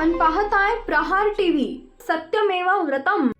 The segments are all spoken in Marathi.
आपण पाहताय प्रहार टीव्ही. सत्यमेवा व्रतम.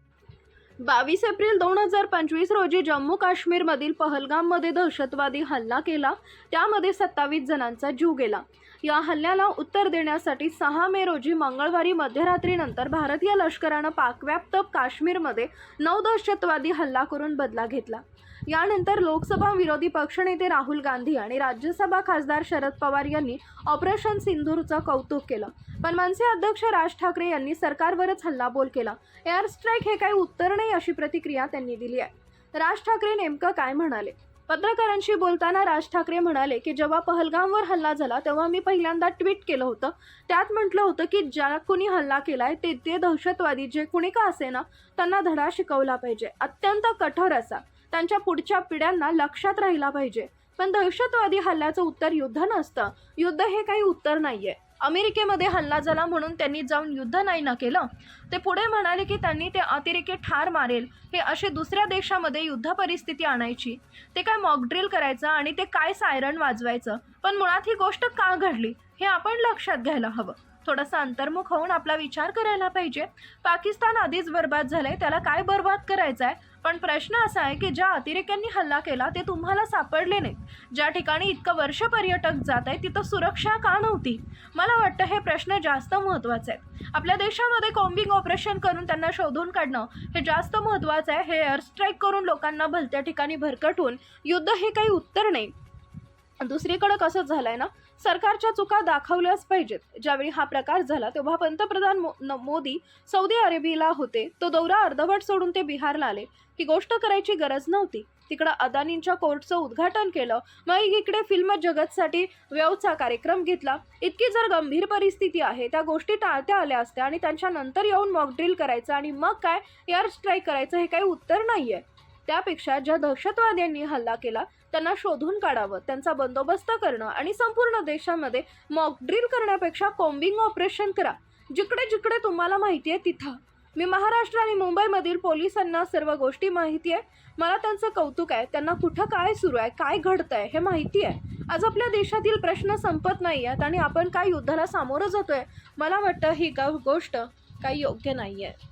बावीस एप्रिल दोन हजार पंचवीस रोजी जम्मू काश्मीरमधील पहलगाममध्ये दहशतवादी हल्ला केला. त्यामध्ये सत्तावीस जणांचा जीव गेला. या हल्ल्याला उत्तर देण्यासाठी सहा मे रोजी मंगळवारी मध्यरात्रीनंतर भारतीय लष्करानं पाकव्याप्त काश्मीरमध्ये नऊ दहशतवादी हल्ला करून बदला घेतला. यानंतर लोकसभा विरोधी पक्षनेते राहुल गांधी आणि राज्यसभा खासदार शरद पवार यांनी ऑपरेशन सिंधूरचं कौतुक केलं. पण मनसे अध्यक्ष राज ठाकरे यांनी सरकारवरच हल्लाबोल केला. एअर स्ट्राईक हे काही उत्तर नाही अशी प्रतिक्रिया त्यांनी दिली आहे. राज ठाकरे नेमकं काय म्हणाले? पत्रकारांशी बोलताना राज ठाकरे म्हणाले की जेव्हा पहलगामवर हल्ला झाला तेव्हा मी पहिल्यांदा ट्विट केलं होतं. त्यात म्हटलं होतं की ज्या कुणी हल्ला केलाय ते ते दहशतवादी जे कुणी का असे ना त्यांना धडा शिकवला पाहिजे. अत्यंत कठोर असा. त्यांच्या पुढच्या पिढ्यांना लक्षात राहिला पाहिजे. पण दहशतवादी हल्ल्याचं उत्तर युद्ध नसतं. युद्ध हे काही उत्तर नाहीये. अमेरिकेमध्ये हल्ला झाला म्हणून त्यांनी जाऊन युद्ध नाही ना केलं. ते पुढे म्हणाले की त्यांनी ते अतिरेकी ठार मारेल. हे असे दुसऱ्या देशामध्ये युद्ध परिस्थिती आणायची. ते काय मॉकड्रिल करायचं आणि ते काय सायरन वाजवायचं? पण मुळात ही गोष्ट का घडली? हे आपण लक्षात घ्यायला हवं. थोडासा अंतर्मुख होऊन आपला विचार करायला पाहिजे. पाकिस्तान आधीच बर्बाद झालंय त्याला काय बर्बाद करायचं आहे पण प्रश्न असा आहे की ज्या अतिरेक्यांनी हल्ला केला ते तुम्हाला सापडले नाहीत. ज्या ठिकाणी इतकं वर्ष पर्यटक जात आहे तिथं सुरक्षा का नव्हती? मला वाटतं हे प्रश्न जास्त महत्त्वाचे आहेत. आपल्या देशामध्ये कॉम्बिंग ऑपरेशन करून त्यांना शोधून काढणं हे जास्त महत्त्वाचं आहे. हे एअर स्ट्राईक करून लोकांना भलत्या ठिकाणी भरकटून युद्ध हे काही उत्तर नाही. दुसरीकडं कसं झालंय ना सरकारच्या चुका दाखवल्याच पाहिजेत. ज्यावेळी हा प्रकार झाला तेव्हा पंतप्रधान मो न- मोदी सौदी अरेबियाला होते. तो दौरा अर्धवट सोडून ते बिहारला आले. ही गोष्ट करायची गरज नव्हती. तिकडं अदानींच्या कोर्टचं उद्घाटन केलं. मग इकडे फिल्म जगतसाठी व्यवचा कार्यक्रम घेतला. इतकी जर गंभीर परिस्थिती आहे त्या गोष्टी टाळत्या आल्या असत्या आणि त्यांच्या नंतर येऊन मॉकड्रिल करायचं आणि मग काय एअर स्ट्राईक करायचं हे काही उत्तर नाही आहे त्यापेक्षा ज्या दहशतवाद्यांनी हल्ला केला त्यांना शोधून काढावं त्यांचा बंदोबस्त करणं आणि संपूर्ण देशामध्ये मॉकड्रिल करण्यापेक्षा कॉम्बिंग ऑपरेशन करा. जिकडे जिकडे तुम्हाला माहिती आहे तिथं. मी महाराष्ट्र आणि मुंबईमधील पोलिसांना सर्व गोष्टी माहिती आहे मला त्यांचं कौतुक आहे. त्यांना कुठं काय सुरू आहे काय घडतं आहे हे माहिती आहे आज आपल्या देशातील प्रश्न संपत नाही आहेत आणि आपण काय युद्धाला सामोरं जातोय मला वाटतं ही गोष्ट काही योग्य नाही आहे